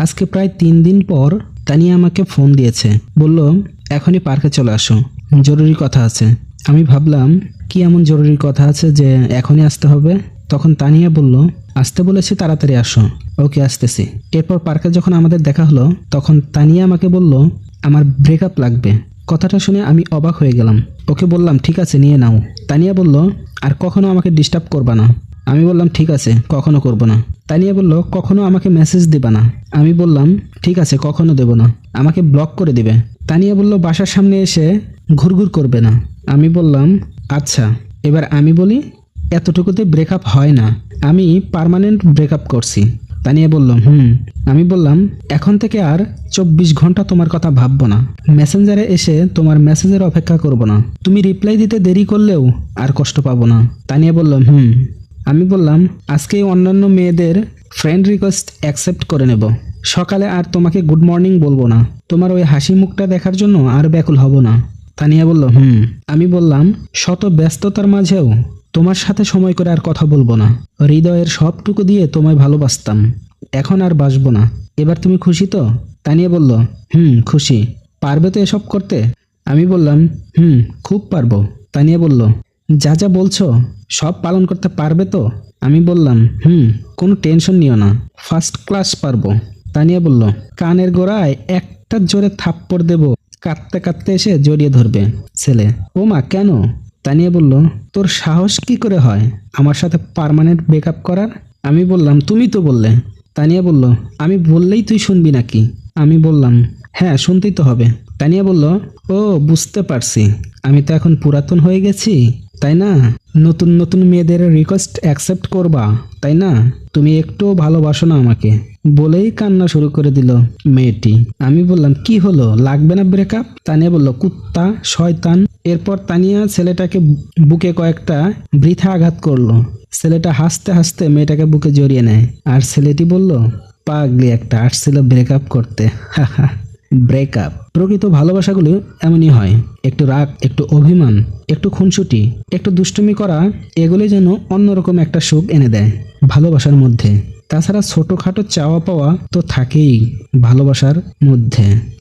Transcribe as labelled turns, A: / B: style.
A: আজকে প্রায় তিন দিন পর তানিয়া আমাকে ফোন দিয়েছে। বলল, এখনই পার্কে চলে আসো। জরুরি কথা আছে। আমি ভাবলাম, কি এমন জরুরি কথা আছে যে এখনই আসতে হবে? তখন তানিয়া বলল, আসতে বলেছি, তাড়াতাড়ি আসো। ওকে, আসতেছি। এরপর পার্কে যখন আমাদের দেখা হলো, তখন তানিয়া আমাকে বলল, আমার ব্রেকআপ লাগবে। কথাটা শুনে আমি অবাক হয়ে গেলাম। ওকে বললাম, ঠিক আছে, নিয়ে নাও। তানিয়া বলল, আর কখনো আমাকে ডিস্টার্ব করবা না। আমি বললাম, ঠিক আছে, কখনো করব না। তানিয়া বলল, কখনো আমাকে মেসেজ দিবা না। আমি বললাম, ঠিক আছে, কখনো দেব না। আমাকে ব্লক করে দিবে। তানিয়া বলল, বাসার সামনে এসে ঘুরঘুর করবে না। আমি বললাম আচ্ছা। এবার আমি বলি, এতটুকুতে ব্রেকআপ হয় না। আমি পার্মানেন্ট ব্রেকআপ করছি। তানিয়া বলল, হুম। আমি বললাম, এখন থেকে আর চব্বিশ ঘণ্টা তোমার কথা ভাববো না। মেসেঞ্জারে এসে তোমার মেসেজের অপেক্ষা করব না। তুমি রিপ্লাই দিতে দেরি করলেও আর কষ্ট পাবো না। তানিয়া বললাম হুম। আমি বললাম আজকে অন্যান্য মেয়েদের ফ্রেন্ড রিকোয়েস্ট অ্যাকসেপ্ট করে নেব। সকালে আর তোমাকে গুড মর্নিং বলব না। তোমার ওই হাসি মুখটা দেখার জন্য আর ব্যাকুল হব না। তানিয়া বলল, হুম। আমি বললাম, শত ব্যস্ততার মাঝেও তোমার সাথে সময় করে আর কথা বলব না। হৃদয়ের সবটুকু দিয়ে তোমায় ভালোবাসতাম। এখন আর বাসবো না। এবার তুমি খুশি তো? তানিয়া বলল, হুম, খুশি। পারবে তো এসব করতে? আমি বললাম, হুম, খুব পারব। তানিয়া বলল, যা যা বলছো, সব পালন করতে পারবে তো? আমি বললাম, হুম, কোনো টেনশন নিও না ফার্স্ট ক্লাস পারব। তানিয়া বলল, কানের গোড়ায় একটা জোরে থাপ্পড় দেব, কাঁদতে কাঁদতে এসে জড়িয়ে ধরবে, ছেলে। ও মা, কেন? তানিয়া বলল, তোর সাহস কি করে হয় আমার সাথে পার্মানেন্ট ব্রেকআপ করার? আমি বললাম, তুমি তো বললে। তানিয়া বলল, আমি বললেই তুই শুনবি নাকি? আমি বললাম হ্যাঁ শুনতেই তো হবে। তানিয়া বলল, ও, বুঝতে পারছি। আমি তো এখন পুরাতন হয়ে গেছি, তাই না? নতুন নতুন মেয়েদের রিকোয়েস্ট অ্যাকসেপ্ট করবা, তাই না? তুমি একটুও ভালোবাসো না আমাকে। বলেই কান্না শুরু করে দিল মেয়েটি। আমি বললাম, কি হলো? লাগবে না ব্রেকআপ তানিয়া বলল, কুত্তা, শয়তান। এরপর তানিয়া ছেলেটাকে বুকে কয়েকটা বৃথা আঘাত করল। ছেলেটা হাসতে হাসতে মেয়েটাকে বুকে জড়িয়ে নেয়। আর ছেলেটি বলল, পাগলি একটা, আসছিল ব্রেকআপ করতে। ব্রেকআপ। প্রকৃত ভালোবাসাগুলো এমনই হয়। একটু রাগ, একটু অভিমান, একটু খুনসুটি, একটু দুষ্টুমি করা এগুলি যেন অন্যরকম একটা সুখ এনে দেয় ভালোবাসার মধ্যে। তাছাড়া ছোটোখাটো চাওয়া পাওয়া তো থাকেই ভালোবাসার মধ্যে।